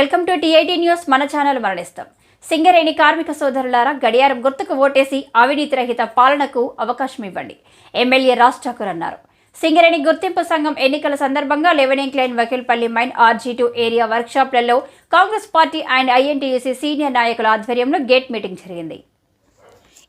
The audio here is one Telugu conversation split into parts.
Welcome to TIT news. మన ఛానల్ మరణిస్తాం. సింగరేణి కార్మిక సోదరులారా గడియారం గుర్తుకు ఓటేసి అవినీతి రహిత పాలనకు అవకాశం ఇవ్వండి. ఎమ్మెల్యే రాజ్ ఠాకూర్ అన్నారు. సింగరేణి గుర్తింపు సంఘం ఎన్నికల సందర్భంగా eleven incline Vakilpalli mine RG two area వర్క్షాప్లలో Congress party and INTUC senior నాయకుల ఆధ్వర్యంలో గేట్ మీటింగ్ జరిగింది.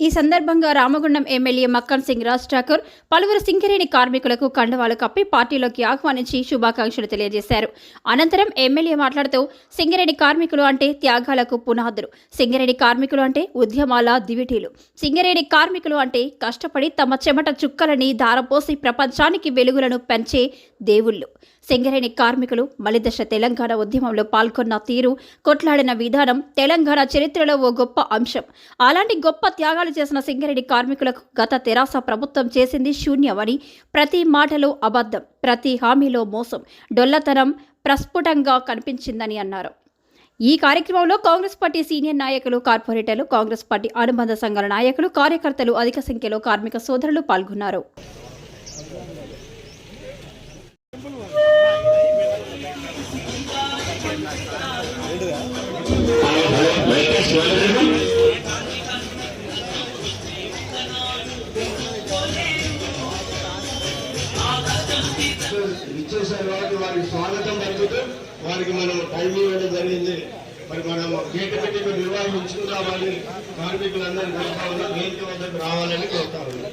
ఈ సందర్భంగా రామగుండం ఎమ్మెల్యే మక్కన్ సింగ్ రాజ్ ఠాకూర్ పలువురు సింగరేణి కార్మికులకు కండవాలు కప్పి పార్టీలోకి ఆహ్వానించి శుభాకాంక్షలు తెలియజేశారు. అనంతరం ఎమ్మెల్యే మాట్లాడుతూ సింగరేణి కార్మికులు అంటే త్యాగాలకు పునాదులు. సింగరేణి కార్మికులు అంటే ఉద్యమాల దివిటీలు. సింగరేణి కార్మికులు అంటే కష్టపడి తమ చెమట చుక్కలని ధారపోసి ప్రపంచానికి వెలుగులను పెంచే దేవుళ్ళు. సింగరేణి కార్మికులు మలిదశ తెలంగాణ ఉద్యమంలో పాల్గొన్న తీరు కొట్లాడిన విధానం తెలంగాణ చరిత్రలో ఓ గొప్ప అంశం. అలాంటి గొప్ప త్యాగాలు చేసిన సింగరేణి కార్మికులకు గత తెరాస ప్రభుత్వం చేసింది శూన్యమని ప్రతి మాటలో అబద్ధం ప్రతి హామీలో మోసం డొల్లతనం ప్రస్ఫుటంగా కనిపించిందని అన్నారు. ఈ కార్యక్రమంలో కాంగ్రెస్ పార్టీ సీనియర్ నాయకులు కార్పొరేటర్లు కాంగ్రెస్ పార్టీ అనుబంధ సంఘాల నాయకులు కార్యకర్తలు అధిక సంఖ్యలో కార్మిక సోదరులు పాల్గొన్నారు. ఇచ్చేసారు కాబట్టి వారికి స్వాగతం పలుకుతూ వారికి మనం టైం ఇవ్వడం జరిగింది. మరి మనం గేట్ పెట్టి నిర్వహించుకుందామని కార్మికులందరూ కోరుతా ఉన్నాం వేదిక వద్దకు రావాలని కోరుతా ఉన్నాం.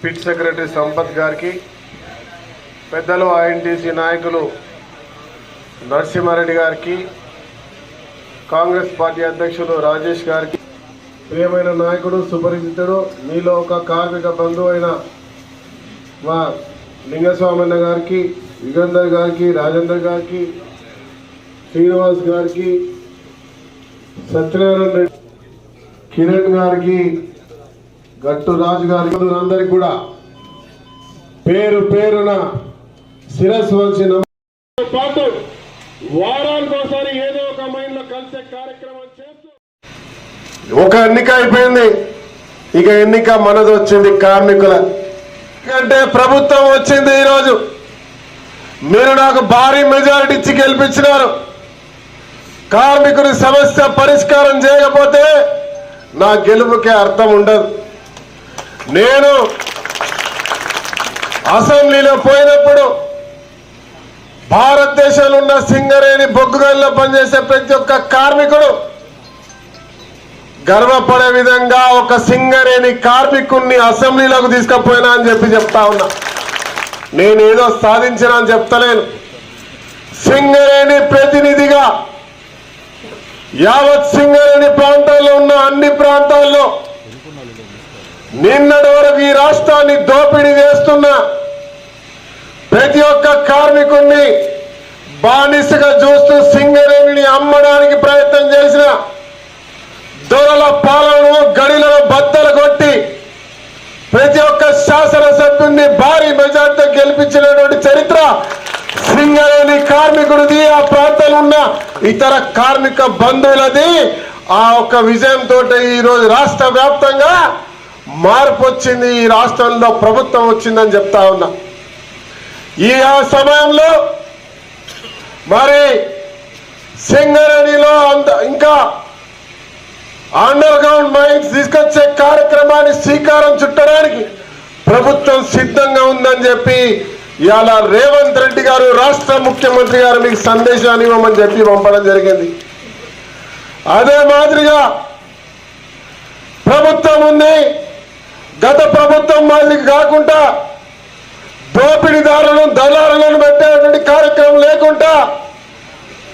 పిట్ సెక్రటరీ సంపత్ గారికి పెద్దలు ఐఎన్టీసీ నాయకులు నరసింహారెడ్డి గారికి కాంగ్రెస్ పార్టీ అధ్యక్షులు రాజేష్ గారికి ప్రియమైన నాయకుడు సుపరిచితుడు మీలో ఒక కార్మిక బంధువు అయిన మా లింగస్వామన్న గారికి యుగంధర్ గారికి రాజేందర్ గారికి శ్రీనివాస్ గారికి సత్యనారాయణ రెడ్డి కిరణ్ గారికి గట్టు రాజు గారి అందరికి కూడా పేరు పేరున శిరస్సు వచ్చి పాటు వారానికి ఒకసారి ఏదో ఒక మైండ్లో కలిసే కార్యక్రమం చేస్తూ ఒక ఎన్నిక అయిపోయింది. ఇక ఎన్నిక మనది వచ్చింది కార్మికుల అంటే ప్రభుత్వం వచ్చింది ఈరోజు. మీరు నాకు భారీ మెజారిటీ ఇచ్చి గెలిపించినారు. కార్మికుడి సమస్య పరిష్కారం చేయకపోతే నా గెలుపుకే అర్థం ఉండదు. నేను అసెంబ్లీలో పోయినప్పుడు భారతదేశంలో ఉన్న సింగరేణి బొగ్గుగల్లో పనిచేసే ప్రతి ఒక్క కార్మికుడు గర్వపడే విధంగా ఒక సింగరేణి కార్మికుడిని అసెంబ్లీలోకి తీసుకుపోయినా అని చెప్పి చెప్తా ఉన్నా. నేను ఏదో సాధించిన అని చెప్తలేను. సింగరేణి ప్రతినిధిగా యావత్ సింగరేణి ప్రాంతాల్లో ఉన్న అన్ని ప్రాంతాల్లో నిన్నటి వరకు ఈ రాష్ట్రాన్ని దోపిడీ చేస్తున్న ప్రతి ఒక్క కార్మికుణ్ణి బానిసగా చూస్తూ సింగరేణిని అమ్మడానికి ప్రయత్నం చేసిన దొరల పాలనను గడిలను బద్దలు కొట్టి ప్రతి ఒక్క శాసనసభ్యుడిని భారీ మెజార్టీతో గెలిపించినటువంటి చరిత్ర సింగరేణి కార్మికుడిది ఆ ప్రాంతంలో ఉన్న ఇతర కార్మిక బంధువులది. ఆ ఒక్క విజయంతో ఈరోజు రాష్ట్ర వ్యాప్తంగా మార్పు వచ్చింది ఈ రాష్ట్రంలో ప్రభుత్వం వచ్చిందని చెప్తా ఉన్నా. ఈ ఆ సమయంలో మరి సింగరేణిలో అంత ఇంకా అండర్ గ్రౌండ్ మైన్స్ తీసుకొచ్చే కార్యక్రమాన్ని శ్రీకారం చుట్టడానికి ప్రభుత్వం సిద్ధంగా ఉందని చెప్పి ఇవాళ రేవంత్ రెడ్డి గారు రాష్ట్ర ముఖ్యమంత్రి గారు మీకు సందేశాన్ని ఇవ్వమని చెప్పి పంపడం జరిగింది. అదే మాదిరిగా ప్రభుత్వం ఉంది గత ప్రభుత్వం మళ్ళీ కాకుండా దోపిడీదారులను దళారులను పెట్టేటువంటి కార్యక్రమం లేకుండా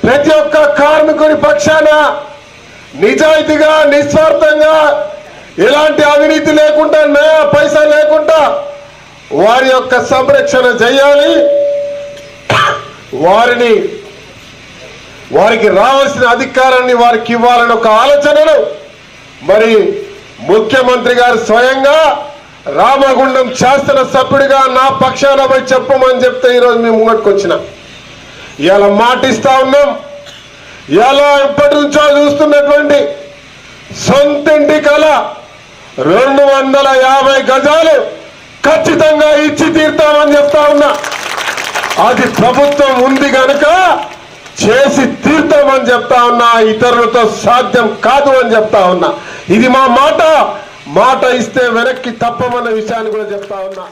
ప్రతి ఒక్క కార్మికుని పక్షాన నిజాయితీగా నిస్వార్థంగా ఎలాంటి అవినీతి లేకుండా నయా పైసా లేకుండా వారి యొక్క సంరక్షణ చేయాలి. వారిని వారికి రావాల్సిన అధికారాన్ని వారికి ఇవ్వాలని ఒక ఆలోచనలు మరి ముఖ్యమంత్రి గారు స్వయంగా రామగుండం శాసన సభ్యుడిగా నా పక్షాన పోయి చెప్పమని చెప్తే ఈరోజు మేము ముంగట్టుకు వచ్చిన ఇలా మాటిస్తా ఉన్నాం. ఎలా ఇప్పటి నుంచో చూస్తున్నటువంటి సొంతింటి కళ రెండు వందల యాభై గజాలు ఖచ్చితంగా ఇచ్చి తీర్తామని చెప్తా ఉన్నా. అది ప్రభుత్వం ఉంది కనుక చేసి తీర్థమని చెప్తా ఉన్నా ఇతరులతో సాధ్యం కాదు అని చెప్తా ఉన్నా. ఇది మా మాట. మాట ఇస్తే వెనక్కి తప్పమన్న విషయాన్ని కూడా చెప్తా ఉన్నా.